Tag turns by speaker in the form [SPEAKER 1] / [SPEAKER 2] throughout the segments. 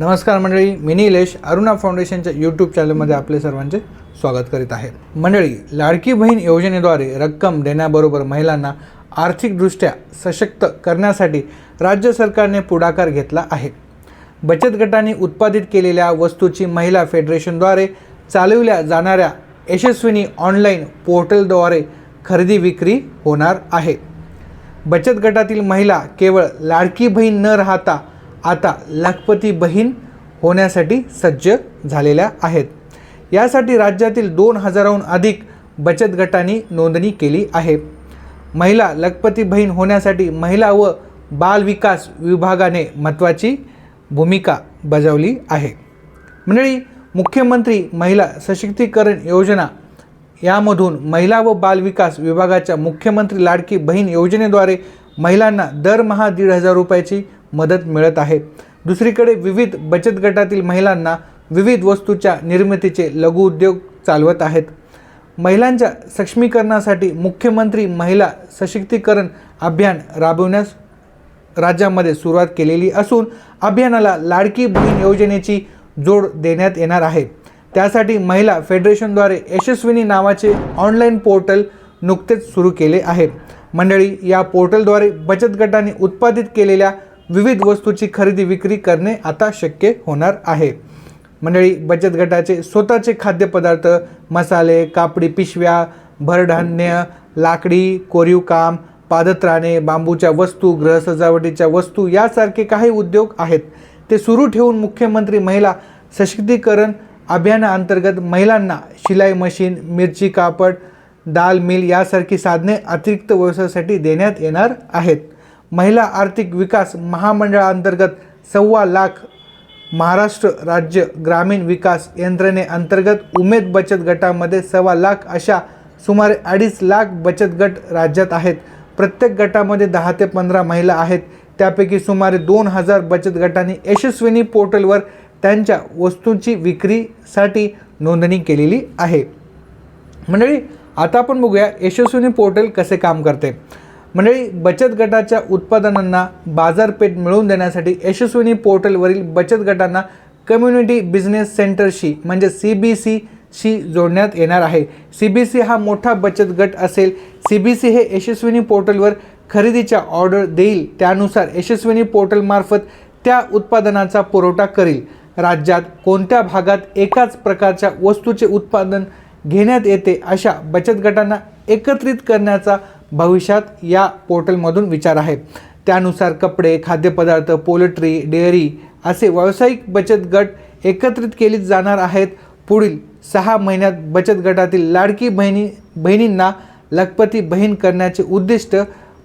[SPEAKER 1] नमस्कार मंडळी मी निलेश अरुणा फाउंडेशनच्या यूट्यूब चॅनलमध्ये आपले सर्वांचे स्वागत करीत आहे. मंडळी लाडकी बहीण योजनेद्वारे रक्कम देण्याबरोबर महिलांना आर्थिकदृष्ट्या सशक्त करण्यासाठी राज्य सरकारने पुढाकार घेतला आहे. बचत गटांनी उत्पादित केलेल्या वस्तूची महिला फेडरेशनद्वारे चालविल्या जाणाऱ्या यशस्विनी ऑनलाईन पोर्टलद्वारे खरेदी विक्री होणार आहे. बचत गटातील महिला केवळ लाडकी बहीण न राहता आता लाखपती बहीण होण्यासाठी सज्ज झालेल्या आहेत. यासाठी राज्यातील दोन हजाराहून अधिक बचत गटांनी नोंदणी केली आहे. महिला लखपती बहीण होण्यासाठी महिला व बालविकास विभागाने महत्त्वाची भूमिका बजावली आहे. मंडळी मुख्यमंत्री महिला सशक्तीकरण योजना यामधून महिला व बालविकास विभागाच्या मुख्यमंत्री लाडकी बहीण योजनेद्वारे महिलांना दरमहा दीड हजार रुपयाची मदत मिळत आहे. दुसरीकडे विविध बचत गटातील महिलांना विविध वस्तूच्या निर्मितीचे लघुउद्योग चालवत आहेत. महिलांच्या सक्षमीकरणासाठी मुख्यमंत्री महिला सशक्तीकरण अभियान राबवण्यास राज्यामध्ये सुरुवात केलेली असून अभियानाला लाडकी बहीण योजनेची जोड देण्यात येणार आहे. त्यासाठी महिला फेडरेशनद्वारे यशस्विनी नावाचे ऑनलाईन पोर्टल नुकतेच सुरू केले आहे. मंडळी या पोर्टलद्वारे बचत गटाने उत्पादित केलेल्या विविध वस्तूची खरेदी विक्री करणे आता शक्य होणार आहे. मंडळी बचत गटाचे स्वतःचे खाद्यपदार्थ मसाले कापडी पिशव्या भरधान्य लाकडी कोरीव काम पादत्राणे बांबूच्या वस्तू गृहसजावटीच्या वस्तू यासारखे काही उद्योग आहेत. ते सुरू ठेवून मुख्यमंत्री महिला सशक्तीकरण अभियानाअंतर्गत महिलांना शिलाई मशीन मिरची कापड दाल मिल यासारखी साधने अतिरिक्त व्यवसायासाठी देण्यात येणार आहेत. महिला आर्थिक विकास महामंडळाअंतर्गत सव्वा लाख महाराष्ट्र राज्य ग्रामीण विकास यंत्रणेअंतर्गत उमेद बचत गटामध्ये सव्वा लाख अशा सुमारे अडीच लाख बचत गट राज्यात आहेत. प्रत्येक गटामध्ये दहा ते पंधरा महिला आहेत. त्यापैकी सुमारे दोन हजार बचत गटांनी यशस्विनी पोर्टलवर त्यांच्या वस्तूंची विक्रीसाठी नोंदणी केलेली आहे. मंडळी आता आपण बघूया यशस्विनी पोर्टल कसे काम करते. मंडळी बचत गटाच्या उत्पादनांना बाजारपेठ मिळवून देण्यासाठी यशस्विनी पोर्टलवरील बचत गटांना कम्युनिटी बिझनेस सेंटरशी म्हणजे सी बी सीशी जोडण्यात येणार आहे. सी बी सी हा मोठा बचत गट असेल. सी बी सी हे यशस्विनी पोर्टलवर खरेदीच्या ऑर्डर देईल. त्यानुसार यशस्विनी पोर्टलमार्फत त्या उत्पादनाचा पुरवठा करील. राज्यात कोणत्या भागात एकाच प्रकारच्या वस्तूचे उत्पादन घेण्यात येते अशा बचत गटांना एकत्रित करण्याचा भविष्यात या पोर्टलमधून विचार आहे त्यानुसार कपडे खाद्यपदार्थ पोल्ट्री डेअरी असे व्यावसायिक बचत गट एकत्रित केले जाणार आहेत. पुढील सहा महिन्यात बचत गटातील लाडकी बहिणी बहिणींना लखपती बहीण करण्याचे उद्दिष्ट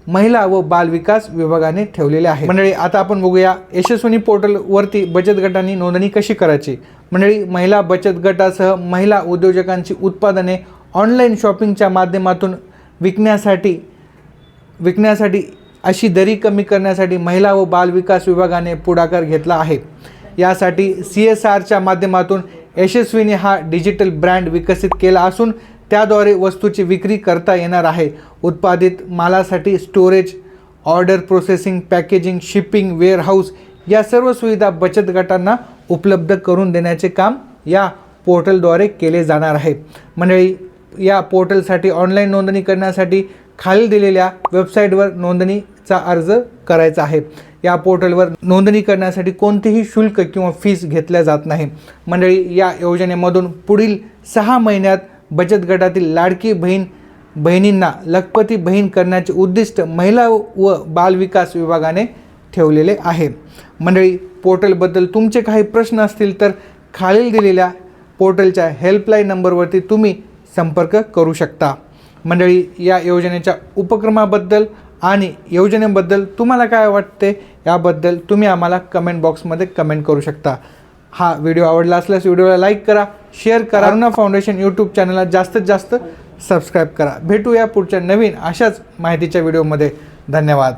[SPEAKER 1] महिला व बालविकास विभागाने ठेवलेले आहे मंडळी आता आपण बघूया यशस्विनी पोर्टलवरती बचत गटांनी नोंदणी कशी करायची? मंडळी महिला बचत गटासह महिला उद्योजकांची उत्पादने ऑनलाईन शॉपिंगच्या माध्यमातून विकण्यासाठी विकण्यासाठी अशी दरी कमी करण्यासाठी महिला व बालविकास विभागाने पुढाकार घेतला आहे. यासाठी सी एस आरच्या माध्यमातून यशस्वीने हा डिजिटल ब्रँड विकसित केला असून त्याद्वारे वस्तूची विक्री करता येणार आहे. उत्पादित मालासाठी storage order processing packaging shipping warehouse या सर्व सुविधा बचत गटांना उपलब्ध करून देण्याचे काम या पोर्टलद्वारे केले जाणार आहे. मंडळी या पोर्टलसाठी ऑनलाईन नोंदणी करण्यासाठी खाली दिलेल्या वेबसाईटवर नोंदणीचा अर्ज करायचा आहे. या पोर्टलवर नोंदणी करण्यासाठी कोणतेही शुल्क किंवा फीस घेतल्या जात नाही. मंडळी या योजनेमधून पुढील सहा महिन्यात बचत गटातील लाडकी बहीण बहिणींना लखपती बहीण करण्याचे उद्दिष्ट महिला व बालविकास विभागाने ठेवलेले आहे. मंडळी पोर्टलबद्दल तुमचे काही प्रश्न असतील तर खालील दिलेल्या पोर्टलच्या हेल्पलाईन नंबरवरती तुम्ही संपर्क करू शकता. मंडळी या योजनेच्या उपक्रमाबद्दल आणि योजनेबद्दल तुम्हाला काय वाटते याबद्दल तुम्ही आम्हाला कमेंट बॉक्समध्ये कमेंट करू शकता. हा व्हिडिओ आवडला असल्यास व्हिडिओला लाईक करा शेअर करा अरुणा फाउंडेशन यूट्यूब चॅनलला जास्तीत जास्त सबस्क्राईब करा. भेटूया पुढच्या नवीन अशाच माहितीच्या व्हिडिओमध्ये धन्यवाद.